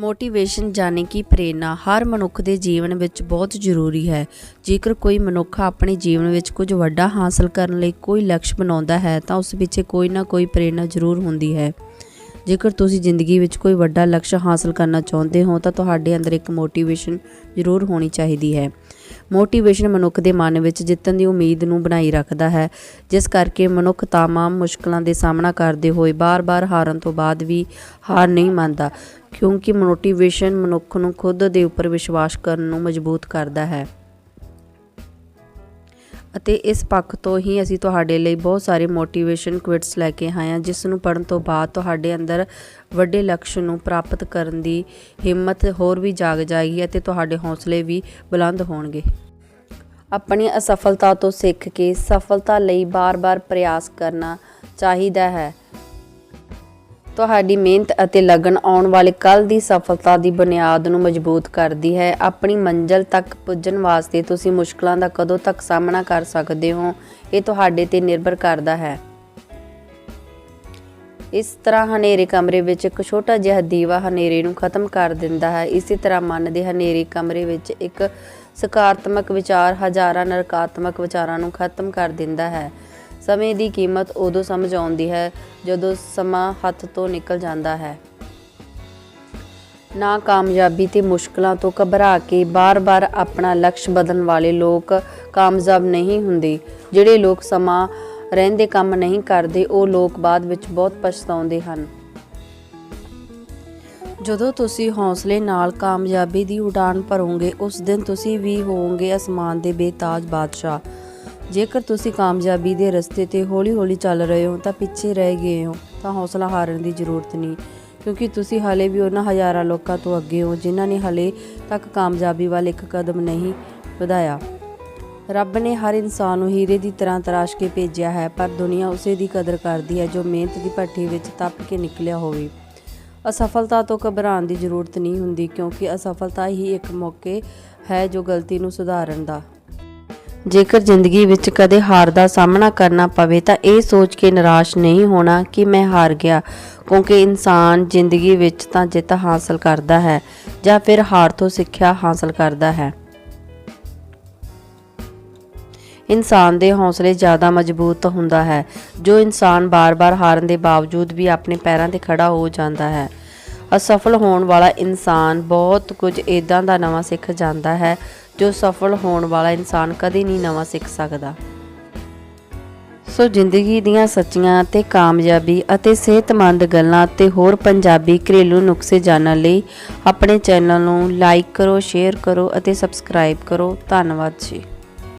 Motivation ਜਾਣੀ ਕਿ ਪ੍ਰੇਰਨਾ ਹਰ ਮਨੁੱਖ ਦੇ ਜੀਵਨ ਵਿੱਚ ਬਹੁਤ ਜ਼ਰੂਰੀ ਹੈ। ਜੇਕਰ ਕੋਈ ਮਨੁੱਖ ਆਪਣੇ ਜੀਵਨ ਵਿੱਚ ਕੁਝ ਵੱਡਾ ਹਾਸਲ ਕਰਨ ਲਈ ਕੋਈ ਲਕਸ਼ ਬਣਾਉਂਦਾ ਹੈ, ਤਾਂ ਉਸ ਪਿੱਛੇ ਕੋਈ ਨਾ ਕੋਈ ਪ੍ਰੇਰਨਾ ਜ਼ਰੂਰ ਹੁੰਦੀ ਹੈ। ਜੇਕਰ ਤੁਸੀਂ ਜ਼ਿੰਦਗੀ ਵਿੱਚ ਕੋਈ ਵੱਡਾ ਲਕਸ਼ ਹਾਸਲ ਕਰਨਾ ਚਾਹੁੰਦੇ ਹੋ, ਤਾਂ ਤੁਹਾਡੇ ਅੰਦਰ ਇੱਕ ਮੋਟੀਵੇਸ਼ਨ ਜ਼ਰੂਰ ਹੋਣੀ ਚਾਹੀਦੀ ਹੈ। ਮੋਟੀਵੇਸ਼ਨ ਮਨੁੱਖ ਦੇ ਮਨ ਵਿੱਚ ਜਿੱਤਣ ਦੀ ਉਮੀਦ ਨੂੰ ਬਣਾਈ ਰੱਖਦਾ ਹੈ। ਜਿਸ ਕਰਕੇ ਮਨੁੱਖ ਤਮਾਮ ਮੁਸ਼ਕਲਾਂ ਦੇ ਸਾਹਮਣਾ ਕਰਦੇ ਹੋਏ ਬਾਰ-ਬਾਰ ਹਾਰਨ ਤੋਂ ਬਾਅਦ ਵੀ ਹਾਰ ਨਹੀਂ ਮੰਨਦਾ, ਕਿਉਂਕਿ ਮੋਟੀਵੇਸ਼ਨ ਮਨੁੱਖ ਨੂੰ ਖੁਦ ਦੇ ਉੱਪਰ ਵਿਸ਼ਵਾਸ ਕਰਨ ਨੂੰ ਮਜ਼ਬੂਤ ਕਰਦਾ ਹੈ। ਅਤੇ ਇਸ ਪੱਖ ਤੋਂ ਹੀ ਅਸੀਂ ਤੁਹਾਡੇ ਲਈ ਬਹੁਤ ਸਾਰੇ ਮੋਟੀਵੇਸ਼ਨ ਕੁਇਟਸ ਲੈ ਕੇ ਆਏ ਹਾਂ, ਜਿਸ ਨੂੰ ਪੜਨ ਤੋਂ ਬਾਅਦ ਤੁਹਾਡੇ ਅੰਦਰ ਵੱਡੇ ਲਕਸ਼ ਨੂੰ ਪ੍ਰਾਪਤ ਕਰਨ ਦੀ ਹਿੰਮਤ ਹੋਰ ਵੀ ਜਾਗ ਜਾਏਗੀ ਅਤੇ ਤੁਹਾਡੇ ਹੌਸਲੇ ਵੀ ਬੁਲੰਦ ਹੋਣਗੇ। ਆਪਣੀ ਅਸਫਲਤਾ ਤੋਂ ਸਿੱਖ ਕੇ ਸਫਲਤਾ ਲਈ ਬਾਰ-ਬਾਰ ਪ੍ਰਯਾਸ ਕਰਨਾ ਚਾਹੀਦਾ ਹੈ। ਤੁਹਾਡੀ ਮਿਹਨਤ ਅਤੇ ਲਗਨ ਆਉਣ ਵਾਲੇ ਕੱਲ ਦੀ ਸਫਲਤਾ ਦੀ ਬੁਨਿਆਦ ਨੂੰ ਮਜ਼ਬੂਤ ਕਰਦੀ ਹੈ। ਆਪਣੀ ਮੰਜ਼ਲ ਤੱਕ ਪੁੱਜਣ ਵਾਸਤੇ ਤੁਸੀਂ ਮੁਸ਼ਕਲਾਂ ਦਾ ਕਦੋਂ ਤੱਕ ਸਾਹਮਣਾ ਕਰ ਸਕਦੇ ਹੋ, ਇਹ ਤੁਹਾਡੇ ਤੇ ਨਿਰਭਰ ਕਰਦਾ ਹੈ। ਇਸ ਤਰ੍ਹਾਂ ਹਨੇਰੇ ਕਮਰੇ ਵਿੱਚ ਇੱਕ ਛੋਟਾ ਜਿਹਾ ਦੀਵਾ ਹਨੇਰੇ ਨੂੰ ਖਤਮ ਕਰ ਦਿੰਦਾ ਹੈ। ਇਸੇ ਤਰ੍ਹਾਂ ਮਨ ਦੇ ਹਨੇਰੇ ਕਮਰੇ ਵਿੱਚ ਇੱਕ ਸਕਾਰਾਤਮਕ ਵਿਚਾਰ ਹਜ਼ਾਰਾਂ ਨਕਾਰਾਤਮਕ ਵਿਚਾਰਾਂ ਨੂੰ ਖਤਮ ਕਰ ਦਿੰਦਾ ਹੈ। ਸਮੇਂ ਦੀ ਕੀਮਤ ਉਦੋਂ ਸਮਝ ਆਉਂਦੀ ਹੈ ਜਦੋਂ ਸਮਾਂ ਹੱਥ ਤੋਂ ਨਿਕਲ ਜਾਂਦਾ ਹੈ। ਨਾ ਕਾਮਯਾਬੀ ਤੇ ਮੁਸ਼ਕਲਾਂ ਤੋਂ ਘਬਰਾ ਕੇ ਬਾਰ-ਬਾਰ ਆਪਣਾ ਲਕਸ਼ ਬਦਲਣ ਵਾਲੇ ਲੋਕ ਕਾਮਯਾਬ ਨਹੀਂ ਹੁੰਦੇ। ਜਿਹੜੇ ਲੋਕ ਸਮਾਂ ਰਹਿੰਦੇ ਕੰਮ ਨਹੀਂ ਕਰਦੇ, ਉਹ ਲੋਕ ਬਾਅਦ ਵਿੱਚ ਬਹੁਤ ਪਛਤਾਉਂਦੇ ਹਨ। ਜਦੋਂ ਤੁਸੀਂ ਹੌਸਲੇ ਨਾਲ ਕਾਮਯਾਬੀ ਦੀ ਉਡਾਨ ਭਰੋਗੇ, ਉਸ ਦਿਨ ਤੁਸੀਂ ਵੀ ਹੋਵੋਗੇ ਅਸਮਾਨ ਦੇ ਬੇਤਾਜ ਬਾਦਸ਼ਾਹ। ਜੇਕਰ ਤੁਸੀਂ ਕਾਮਯਾਬੀ ਦੇ ਰਸਤੇ ਤੇ ਹੌਲੀ-ਹੌਲੀ ਚੱਲ ਰਹੇ ਹੋ ਤਾਂ ਪਿੱਛੇ ਰਹਿ ਗਏ ਹੋ, ਤਾਂ ਹੌਸਲਾ ਹਾਰਨ ਦੀ ਜ਼ਰੂਰਤ ਨਹੀਂ। ਕਿਉਂਕਿ ਤੁਸੀਂ ਹਾਲੇ ਵੀ ਉਹਨਾਂ ਹਜ਼ਾਰਾਂ ਲੋਕਾਂ ਤੋਂ ਅੱਗੇ ਹੋ ਜਿਨ੍ਹਾਂ ਨੇ ਹਾਲੇ ਤੱਕ ਕਾਮਯਾਬੀ ਵੱਲ ਇੱਕ ਕਦਮ ਨਹੀਂ ਵਧਾਇਆ। ਰੱਬ ਨੇ ਹਰ ਇਨਸਾਨ ਨੂੰ ਹੀਰੇ ਦੀ ਤਰ੍ਹਾਂ ਤਰਾਸ਼ ਕੇ ਭੇਜਿਆ ਹੈ, ਪਰ ਦੁਨੀਆ ਉਸੇ ਦੀ ਕਦਰ ਕਰਦੀ ਹੈ ਜੋ ਮਿਹਨਤ ਦੀ ਭੱਠੀ ਵਿੱਚ ਤਪ ਕੇ ਨਿਕਲਿਆ ਹੋਵੇ। ਅਸਫਲਤਾ ਤੋਂ ਘਬਰਾਉਣ ਦੀ ਜ਼ਰੂਰਤ ਨਹੀਂ ਹੁੰਦੀ, ਕਿਉਂਕਿ ਅਸਫਲਤਾ ਹੀ ਇੱਕ ਮੌਕੇ ਹੈ ਜੋ ਗਲਤੀ ਨੂੰ ਸੁਧਾਰਨ ਦਾ। ਜੇਕਰ ਜ਼ਿੰਦਗੀ ਵਿੱਚ ਕਦੇ ਹਾਰ ਦਾ ਸਾਹਮਣਾ ਕਰਨਾ ਪਵੇ ਤਾਂ ਇਹ ਸੋਚ ਕੇ ਨਿਰਾਸ਼ ਨਹੀਂ ਹੋਣਾ ਕਿ ਮੈਂ ਹਾਰ ਗਿਆ, ਕਿਉਂਕਿ ਇਨਸਾਨ ਜ਼ਿੰਦਗੀ ਵਿੱਚ ਤਾਂ ਜਿੱਤ ਹਾਸਲ ਕਰਦਾ ਹੈ, ਜਾਂ ਫਿਰ ਹਾਰ ਤੋਂ ਸਿੱਖਿਆ ਹਾਸਲ ਕਰਦਾ ਹੈ। ਇਨਸਾਨ ਦੇ ਹੌਸਲੇ ਜ਼ਿਆਦਾ ਮਜ਼ਬੂਤ ਹੁੰਦਾ ਹੈ, ਜੋ ਇਨਸਾਨ ਬਾਰ-ਬਾਰ ਹਾਰਨ ਦੇ ਬਾਵਜੂਦ ਵੀ ਆਪਣੇ ਪੈਰਾਂ ਤੇ ਖੜਾ ਹੋ ਜਾਂਦਾ ਹੈ। ਅਸਫਲ ਹੋਣ ਵਾਲਾ ਇਨਸਾਨ ਬਹੁਤ ਕੁਝ ਇਦਾਂ ਦਾ ਨਵਾਂ ਸਿੱਖ ਜਾਂਦਾ ਹੈ, ਜੋ ਸਫਲ ਹੋਣ ਵਾਲਾ ਇਨਸਾਨ ਕਦੇ ਨਹੀਂ ਨਵਾਂ ਸਿੱਖ ਸਕਦਾ। ਸੋ ਜ਼ਿੰਦਗੀ ਦੀਆਂ ਸੱਚੀਆਂ ਤੇ ਕਾਮਯਾਬੀ ਅਤੇ ਸਿਹਤਮੰਦ ਗੱਲਾਂ ਤੇ ਹੋਰ ਪੰਜਾਬੀ ਘਰੇਲੂ ਨੁਕਸੇ ਜਾਣਨ ਲਈ ਆਪਣੇ ਚੈਨਲ ਨੂੰ ਲਾਈਕ ਕਰੋ ਸ਼ੇਅਰ ਕਰੋ ਅਤੇ ਸਬਸਕ੍ਰਾਈਬ ਕਰੋ। ਧੰਨਵਾਦ ਜੀ।